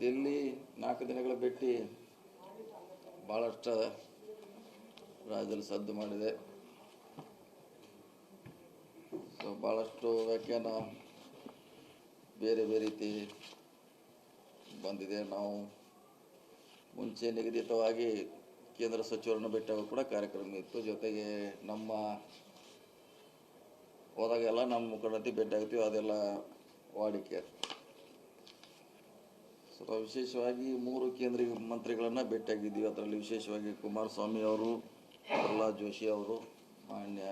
ಡೆಲ್ಲಿ ನಾಲ್ಕು ದಿನಗಳ ಭೇಟಿ ಭಾಳಷ್ಟು ರಾಜ್ಯದಲ್ಲಿ ಸದ್ದು ಮಾಡಿದೆ. ಸೊ ಭಾಳಷ್ಟು ವ್ಯಾಖ್ಯಾನ ಬೇರೆ ಬೇರೆ ರೀತಿ ಬಂದಿದೆ. ನಾವು ಮುಂಚೆ ನಿಗದಿತವಾಗಿ ಕೇಂದ್ರ ಸಚಿವರನ್ನು ಭೇಟಿಯಾಗೋ ಕೂಡ ಕಾರ್ಯಕ್ರಮ ಇತ್ತು. ಜೊತೆಗೆ ನಮ್ಮ ಹೋದಾಗೆಲ್ಲ ನಮ್ಮ ಮುಖಂಡತೆ ಭೇಟಿ ಆಗ್ತೀವಿ. ಅದೆಲ್ಲ ವಾಡಿಕೆ. ಸೊ ನಾವು ವಿಶೇಷವಾಗಿ ಮೂರು ಕೇಂದ್ರ ಮಂತ್ರಿಗಳನ್ನು ಭೇಟಿಯಾಗಿದ್ದೀವಿ. ಅದರಲ್ಲಿ ವಿಶೇಷವಾಗಿ ಕುಮಾರಸ್ವಾಮಿ ಅವರು, ಪ್ರಹ್ಲಾದ್ ಜೋಶಿ ಅವರು, ಮಾನ್ಯ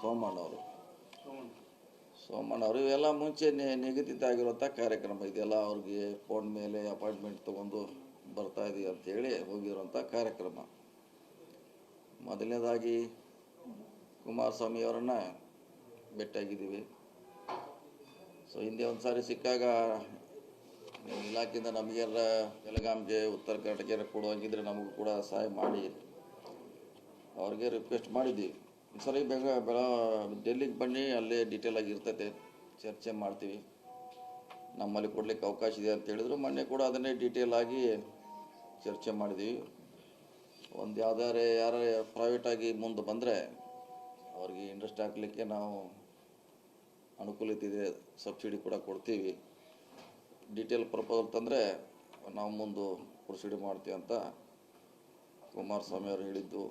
ಸೋಮಣ್ಣ ಅವರು. ಸೋಮಣ್ಣ ಅವರು, ಇವೆಲ್ಲ ಮುಂಚೆ ನಿಗದಿತ ಆಗಿರುವಂಥ ಕಾರ್ಯಕ್ರಮ ಇದೆಲ್ಲ ಅವ್ರಿಗೆ ಫೋನ್ ಮೇಲೆ ಅಪಾಯಿಂಟ್ಮೆಂಟ್ ತೊಗೊಂಡು ಬರ್ತಾ ಇದೀವಿ ಅಂತೇಳಿ ಹೋಗಿರುವಂಥ ಕಾರ್ಯಕ್ರಮ. ಮೊದಲನೇದಾಗಿ ಕುಮಾರಸ್ವಾಮಿ ಅವರನ್ನು ಭೇಟಿಯಾಗಿದ್ದೀವಿ. ಸೊ ಹಿಂದೆ ಒಂದು ಸಾರಿ ಸಿಕ್ಕಾಗ ನಿಮ್ಮ ಇಲಾಖೆಯಿಂದ ನಮಗೆಲ್ಲ ಬೆಳಗಾಂಗೆ ಉತ್ತರ ಕರ್ನಾಟಕ ಕೊಡುವಂಗಿದ್ರೆ ನಮಗೂ ಕೂಡ ಸಹಾಯ ಮಾಡಿ. ಅವ್ರಿಗೆ ರಿಕ್ವೆಸ್ಟ್ ಮಾಡಿದ್ವಿ. ಸರಿ ಬೆಂಗ, ಬೆಳ, ಡೆಲ್ಲಿಗೆ ಬನ್ನಿ, ಅಲ್ಲೇ ಡೀಟೇಲ್ ಆಗಿ ಇರ್ತೈತೆ. ಚರ್ಚೆ ಮಾಡ್ತೀವಿ. ನಮ್ಮಲ್ಲಿ ಕೊಡಲಿಕ್ಕೆ ಅವಕಾಶ ಇದೆ ಅಂತ ಹೇಳಿದ್ರು. ಮೊನ್ನೆ ಕೂಡ ಅದನ್ನೇ ಡೀಟೇಲ್ ಆಗಿ ಚರ್ಚೆ ಮಾಡಿದ್ವಿ. ಒಂದು ಯಾವ್ದಾರೆ ಯಾರೇ ಪ್ರೈವೇಟಾಗಿ ಮುಂದೆ ಬಂದರೆ ಅವ್ರಿಗೆ ಇಂಟ್ರೆಸ್ಟ್ ಹಾಕಲಿಕ್ಕೆ ನಾವು ಅನುಕೂಲತೆ ಇದೆ ಸಬ್ಸಿಡಿ ಕೂಡ ಕೊಡ್ತೀವಿ. ಡೀಟೇಲ್ ಪ್ರಪೋಸಲ್ ತಂದರೆ ನಾವು ಮುಂದೆ ಪ್ರೊಸೀಡ್ ಮಾಡ್ತೀವಿ ಅಂತ ಕುಮಾರಸ್ವಾಮಿ ಅವರು ಹೇಳಿದ್ದು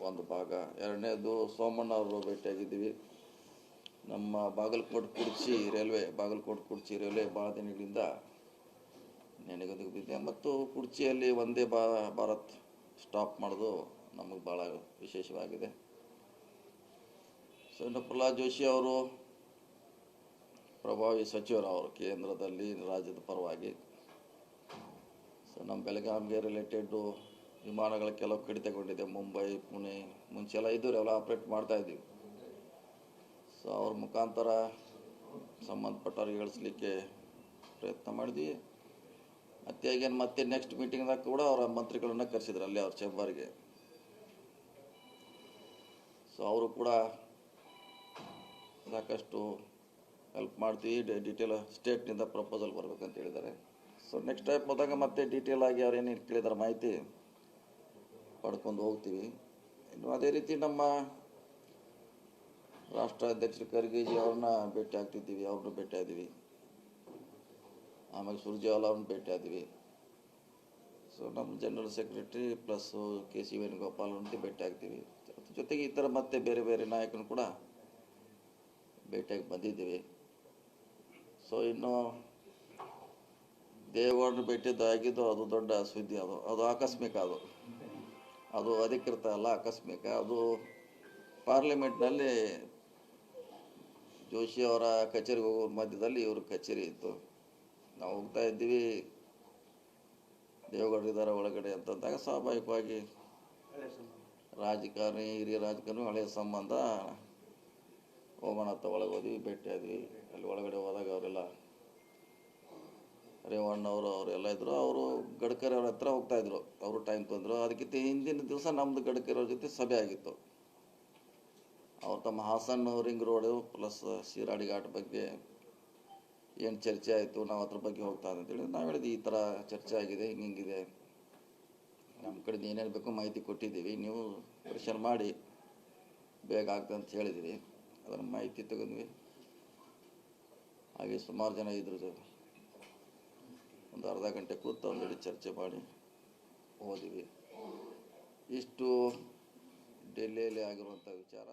ಒಂದು ಭಾಗ. ಎರಡನೇದು ಸೋಮಣ್ಣ ಅವರು ಭೇಟಿಯಾಗಿದ್ದೀವಿ. ನಮ್ಮ ಬಾಗಲಕೋಟೆ ಕುಡ್ಚಿ ರೈಲ್ವೆ, ಬಾಗಲಕೋಟೆ ಕುಡ್ಚಿ ರೈಲ್ವೆ ಭಾಳ ದಿನಗಳಿಂದ ನೆನೆಗೊಂದಿಗೆ ಬಿದ್ದೆ ಮತ್ತು ಕುರ್ಚಿಯಲ್ಲಿ ಒಂದೇ ಬಾ, ಭಾರತ್ ಸ್ಟಾಪ್ ಮಾಡೋದು ನಮಗೆ ಭಾಳ ವಿಶೇಷವಾಗಿದೆ. ಸೊ ಪ್ರಹ್ಲಾದ್ ಜೋಶಿ ಅವರು ಪ್ರಭಾವಿ ಸಚಿವರು ಅವರು ಕೇಂದ್ರದಲ್ಲಿ ರಾಜ್ಯದ ಪರವಾಗಿ. ಸೊ ನಮ್ಮ ಬೆಳಗಾವಿಗೆ ರಿಲೇಟೆಡ್ಡು ವಿಮಾನಗಳ ಕೆಲವು ಕಡಿತಗೊಂಡಿದೆ. ಮುಂಬೈ, ಪುಣೆ ಮುಂಚೆ ಎಲ್ಲ ಇದ್ದವ್ರು ಎಲ್ಲ ಆಪ್ರೇಟ್ ಮಾಡ್ತಾ ಇದ್ದೀವಿ. ಸೊ ಅವ್ರ ಮುಖಾಂತರ ಸಂಬಂಧಪಟ್ಟವ್ರಿಗೆ ಹೇಳಿಸ್ಲಿಕ್ಕೆ ಪ್ರಯತ್ನ ಮಾಡಿದ್ವಿ. ಅತ್ಯಾಗೇನು ಮತ್ತೆ ನೆಕ್ಸ್ಟ್ ಮೀಟಿಂಗ್ದಾಗ ಕೂಡ ಅವರ ಮಂತ್ರಿಗಳನ್ನ ಕರೆಸಿದ್ರು ಅಲ್ಲಿ ಅವ್ರ ಚೇಂಬರ್ಗೆ ಸೊ ಅವರು ಕೂಡ ಸಾಕಷ್ಟು ಹೆಲ್ಪ್ ಮಾಡ್ತೀವಿ. ಡೀಟೇಲ್ ಸ್ಟೇಟ್ನಿಂದ ಪ್ರಪೋಸಲ್ ಬರ್ಬೇಕಂತ ಹೇಳಿದ್ದಾರೆ. ಸೊ ನೆಕ್ಸ್ಟ್ ಟೈಪ್ ಹೋದಾಗ ಮತ್ತೆ ಡೀಟೇಲ್ ಆಗಿ ಅವ್ರು ಏನೇನು ಕೇಳಿದಾರೆ ಮಾಹಿತಿ ಪಡ್ಕೊಂಡು ಹೋಗ್ತೀವಿ. ಇನ್ನು ಅದೇ ರೀತಿ ನಮ್ಮ ರಾಷ್ಟ್ರಾಧ್ಯಕ್ಷರು ಖರ್ಗೆಜಿ ಅವ್ರನ್ನ ಭೇಟಿ ಆಗ್ತಿದ್ದೀವಿ. ಅವ್ರನ್ನ ಭೇಟಿ ಆದೀವಿ. ಆಮೇಲೆ ಸುರ್ಜೇವಾಲ ಅವ್ರನ್ನ ಭೇಟಿ ಆದೀವಿ. ಸೊ ನಮ್ಮ general secretary plus K C Venugopal ಅವ್ರನ್ನ ಭೇಟಿ ಆಗ್ತೀವಿ. ಜೊತೆಗೆ ಈ ಥರ ಮತ್ತೆ ಬೇರೆ ಬೇರೆ ನಾಯಕರು ಕೂಡ ಭೇಟಿಯಾಗಿ ಬಂದಿದ್ದೀವಿ. ಸೊ ಇನ್ನು ದೇವರನ್ನು ಭೇಟಿದ್ದು ಆಗಿದ್ದು ಅದು ದೊಡ್ಡ ಸುದ್ದಿ ಅದು. ಅದು ಆಕಸ್ಮಿಕ ಅದು. ಅದು ಅಧಿಕೃತ ಅಲ್ಲ, ಆಕಸ್ಮಿಕ. ಅದು ಪಾರ್ಲಿಮೆಂಟ್ನಲ್ಲಿ ಜೋಶಿ ಅವರ ಕಚೇರಿಗೆ ಹೋಗೋ ಮಧ್ಯದಲ್ಲಿ ಇವ್ರ ಕಚೇರಿ ಇತ್ತು. ನಾವು ಹೋಗ್ತಾ ಇದ್ದೀವಿ. ದೇವಗೌಡರಿದ್ದಾರೆ ಒಳಗಡೆ ಅಂತಂದಾಗ ಸ್ವಾಭಾವಿಕವಾಗಿ ರಾಜಕಾರಣಿ, ಹಿರಿಯ ರಾಜಕಾರಣಿ, ಹಳೆಯ ಸಂಬಂಧ ಹೋಗೋಣ ಅಂತ ಒಳಗೆ ಹೋದ್ವಿ, ಭೇಟಿ ಆದ್ವಿ. ಅಲ್ಲಿ ಒಳಗಡೆ ಹೋದಾಗ ಅವರೆಲ್ಲ ರೇವಣ್ಣವರು ಅವರೆಲ್ಲ ಇದ್ದರು ಅವರು ಗಡ್ಕರಿ ಅವ್ರ ಹತ್ರ ಹೋಗ್ತಾಯಿದ್ರು ಅವರು ಟೈಮ್ ತಂದರು ಅದಕ್ಕಿಂತ ಹಿಂದಿನ ದಿವಸ ನಮ್ಮದು ಗಡ್ಕರಿ ಅವ್ರ ಜೊತೆ ಸಭೆ ಆಗಿತ್ತು. ಅವ್ರು ತಮ್ಮ Hassan ring road plus Shiradi Ghat ಬಗ್ಗೆ ಏನು ಚರ್ಚೆ ಆಯಿತು, ನಾವು ಅದ್ರ ಬಗ್ಗೆ ಹೋಗ್ತಾ ಅಂತೇಳಿ ನಾವು ಹೇಳಿದ್ವಿ, ಈ ಥರ ಚರ್ಚೆ ಆಗಿದೆ, ಹಿಂಗೆ ಹಿಂಗಿದೆ ನಮ್ಮ ಕಡೆದು ಏನೇನು ಬೇಕೋ ಮಾಹಿತಿ ಕೊಟ್ಟಿದ್ದೀವಿ. ನೀವು ಪ್ರೆಷರ್ ಮಾಡಿ, ಬೇಗ ಆಗ್ತದೆ ಅಂತ ಹೇಳಿದ್ವಿ ಅದನ್ನು ಮಾಹಿತಿ ತಗೊಂಡ್ವಿ ಹಾಗೆ ಸುಮಾರು ಜನ ಇದ್ರ ಜೊತೆ ಒಂದು ಅರ್ಧ ಗಂಟೆ ಕೂತು ಒಂದೆಡೆ ಚರ್ಚೆ ಮಾಡಿ ಹೋದ್ವಿ ಇಷ್ಟು ಡೆಲ್ಲಿಯಲ್ಲಿ ಆಗಿರುವಂಥ ವಿಚಾರ.